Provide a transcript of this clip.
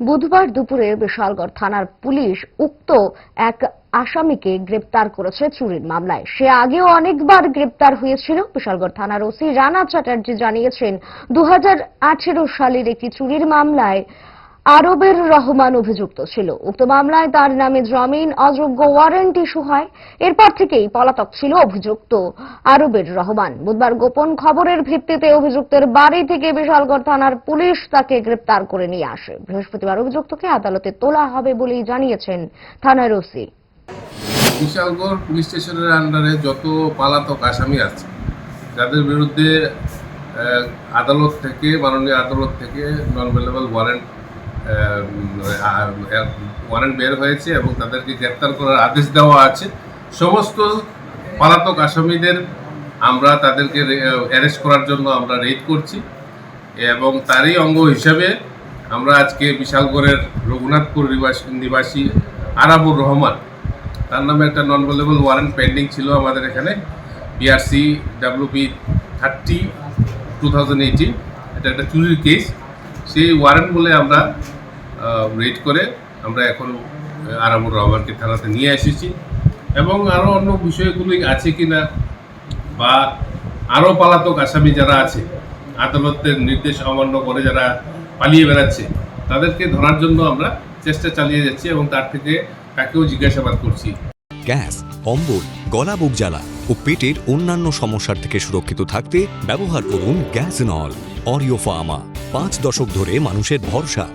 বুধবার দুপুরে বিশালগড় থানার পুলিশ উক্ত এক আসামিকে গ্রেপ্তার করেছে চুরির মামলায়। সে আগেও অনেকবার গ্রেপ্তার হয়েছিল। বিশালগড় থানার ওসি রানা চ্যাটার্জি জানিয়েছেন দু হাজার আঠেরো সালের একটি চুরির মামলায় আরবের রহমান অভিযুক্ত ছিল। উক্ত মামলায় তার নামে জমিন, অযোগ্য ওয়ারেন্ট ইস্যু হয়। এরপর থেকেই পলাতক ছিল অভিযুক্ত আরবের রহমান। বুধবার গোপন খবরের ভিত্তিতে অভিযুক্তের বাড়ি থেকে বিশালগড় থানার পুলিশ তাকে গ্রেপ্তার করে নিয়ে আসে। বৃহস্পতিবার অভিযুক্তকে আদালতে তোলা হবে বলেই জানিয়েছেন থানার ওসি। বিশালগড় পুলিশ স্টেশনের আন্ডারে যত পালাতক আসামি আছে, যাদের বিরুদ্ধে আদালত থেকে, মাননীয় আদালত থেকে নন ওয়ারেন্ট ওয়ারেন্ট বের হয়েছে এবং তাদেরকে গ্রেপ্তার করার আদেশ দেওয়া আছে। সমস্ত পলাতক আসামিদের আমরা তাদেরকে অ্যারেস্ট করার জন্য আমরা রেড করছি এবং তারই অঙ্গ হিসাবে আমরা আজকে বিশালগড়ের রঘুনাথপুর নিবাসী আরাবুর রহমান, তার নামে একটা নন ভেলেবল ওয়ারেন্ট পেন্ডিং ছিল আমাদের এখানে BRC WP thirty two thousand eighteen এটা একটা চুরির কেস সেই ওয়ারেন্ট বলে আমরা রেড করে আমরা এখন আরামুর রহমানকে থানাতে নিয়ে এসেছি। এবং আরও অন্য বিষয়গুলি আছে কি না বা আরও পালাতক আসামি যারা আছে, আদালতের নির্দেশ অমান্য করে যারা পালিয়ে বেড়াচ্ছে, তাদেরকে ধরার জন্য আমরা চেষ্টা চালিয়ে যাচ্ছি এবং তার থেকে তাকেও জিজ্ঞাসাবাদ করছি। গ্যাস অম্বল গলা বুক জ্বালা ও পেটের অন্যান্য সমস্যার থেকে সুরক্ষিত থাকতে ব্যবহার করুন গ্যাস নল, অরিও ফার্মা। পাঁচ দশক ধরে মানুষের ভরসা।